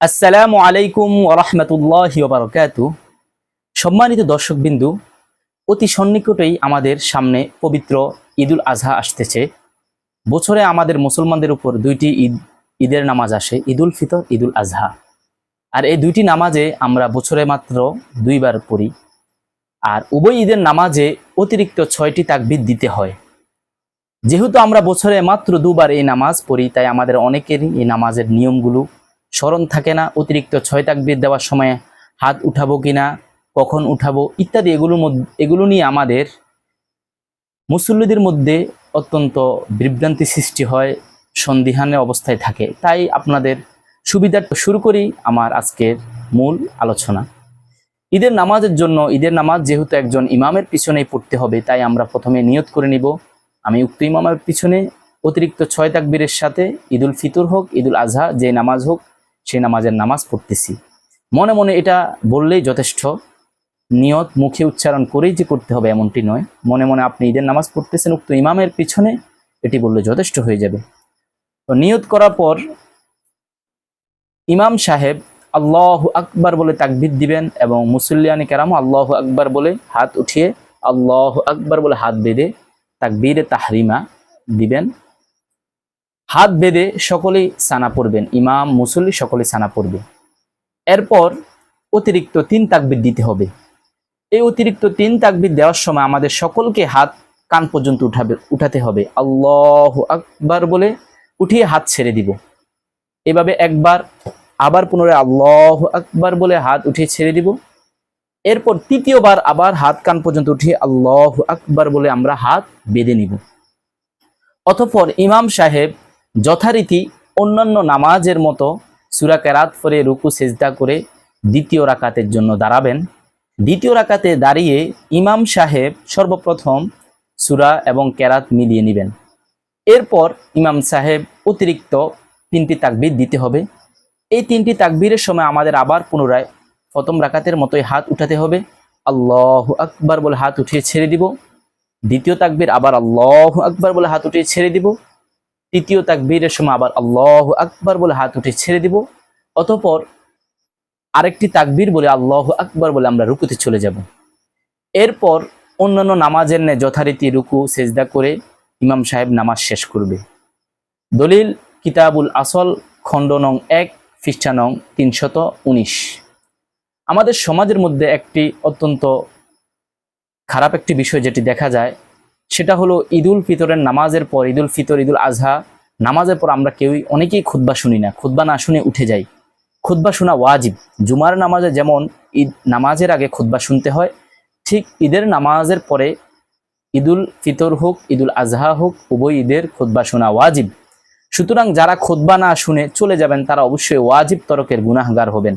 আসসালামু আলাইকুম রহমতুল্লাহ বারকাত সম্মানিত দর্শকবিন্দু, অতি সন্নিকটেই আমাদের সামনে পবিত্র ঈদুল আজহা আসতেছে। বছরে আমাদের মুসলমানদের উপর দুইটি ঈদ, ঈদের নামাজ আসে, ঈদুল ফিতর, ঈদুল আজহা। আর এই দুইটি নামাজে আমরা বছরে মাত্র দুইবার পড়ি। আর উভয় ঈদের নামাজে অতিরিক্ত ছয়টি তাকবিদ দিতে হয়। যেহেতু আমরা বছরে মাত্র দুবার এই নামাজ পড়ি, তাই আমাদের অনেকেরই এই নামাজের নিয়মগুলো স্মরণ থাকে না, অতিরিক্ত ছয় তাকবির দেওয়ার সময় হাত উঠাবো কি না, কখন উঠাবো ইত্যাদি মধ্যে, এগুলো নিয়ে আমাদের মুসল্লিদের মধ্যে অত্যন্ত বিভ্রান্তি সৃষ্টি হয়, সন্দিহানের অবস্থায় থাকে। তাই আপনাদের সুবিধার্থে শুরু করি আমার আজকের মূল আলোচনা। ঈদের নামাজের জন্য, ঈদের নামাজ যেহেতু একজন ইমামের পিছনেই পড়তে হবে, তাই আমরা প্রথমে নিয়ত করে নিব। আমি উক্ত ইমামের পিছনে অতিরিক্ত ছয় তাকবীরের সাথে ঈদুল ফিতর হোক, ঈদুল আজহা, যে নামাজ হোক সেই নামাজের নামাজ পড়তেছি। মনে মনে এটা বললেই যথেষ্ট। নিয়ত মুখে উচ্চারণ করেই যে করতে হবে এমনটি নয়। মনে মনে আপনি ঈদের নামাজ পড়তেছেন, উক্ত ইমামের পিছনে এটি বললে যথেষ্ট হয়ে যাবে। তো নিয়ত করার পর ইমাম সাহেব আল্লাহ আকবার বলে তাকবিদ দিবেন এবং মুসল্লিয়ানি কেরাম আল্লাহ আকবার বলে হাত উঠিয়ে আল্লাহ আকবার বলে হাত বেঁধে তাকবীরে তাহরিমা দিবেন। হাত বেঁধে সকলেই সানা পড়বেন, ইমাম, মুসল্লি সকলে সানা পড়বে। এরপর অতিরিক্ত তিন তাকবির দিতে হবে। এই অতিরিক্ত তিন তাকবির দেওয়ার সময় আমাদের সকলকে হাত কান পর্যন্ত উঠাবে, উঠাতে হবে। আল্লাহ আকবার বলে উঠিয়ে হাত ছেড়ে দিব। এভাবে একবার, আবার পুনরায় আল্লাহ আকবার বলে হাত উঠিয়ে ছেড়ে দিব। এরপর তৃতীয়বার আবার হাত কান পর্যন্ত উঠিয়ে আল্লাহ আকবার বলে আমরা হাত বেঁধে নিব। অতঃপর ইমাম সাহেব যথারীতি অন্যান্য নামাজের মতো সুরা কেরাত পরে রুকু, সেজদা করে দ্বিতীয় রাকাতের জন্য দাঁড়াবেন। দ্বিতীয় রাকাতে দাঁড়িয়ে ইমাম সাহেব সর্বপ্রথম সুরা এবং কেরাত মিলিয়ে নেবেন। এরপর ইমাম সাহেব অতিরিক্ত তিনটি তাকবির দিতে হবে। এই তিনটি তাকবীরের সময় আমাদের আবার পুনরায় প্রথম রাকাতের মতোই হাত উঠাতে হবে। আল্লাহ আকবার বলে হাত উঠিয়ে ছেড়ে দিব। দ্বিতীয় তাকবির আবার আল্লাহ আকবার বলে হাত উঠিয়ে ছেড়ে দিব। তৃতীয় তাকবীরের সময় আবার আল্লাহ আকবার বলে হাত উঠে ছেড়ে দিব। অতঃপর আরেকটি তাকবীর বলে আল্লাহ আকবার বলে আমরা রুকুতে চলে যাব। এরপর অন্যান্য নামাজের ন্যায় যথারীতি রুকু, সেজদা করে ইমাম সাহেব নামাজ শেষ করবে। দলিল, কিতাবুল আসল, খণ্ড নং এক, পৃষ্ঠা নং তিনশত উনিশ। আমাদের সমাজের মধ্যে একটি অত্যন্ত খারাপ একটি বিষয় যেটি দেখা যায় সেটা হলো ঈদুল ফিতরের নামাজের পর, ঈদুল ফিতর, ঈদুল আজহা, নামাজের পর আমরা কেউই অনেকেই খুতবা শুনি না। খুতবা না শুনে উঠে যাই। খুতবা শোনা ওয়াজিব। জুমার নামাজে যেমন ঈদ, নামাজের আগে খুতবা শুনতে হয়, ঠিক ঈদের নামাজের পরে ঈদুল ফিতর হোক, ঈদুল আজহা হোক, উভয় ঈদের খুতবা শোনা ওয়াজিব। সুতরাং যারা খুতবা না শুনে চলে যাবেন, তারা অবশ্যই ওয়াজিব তরকের গুনাহগার হবেন।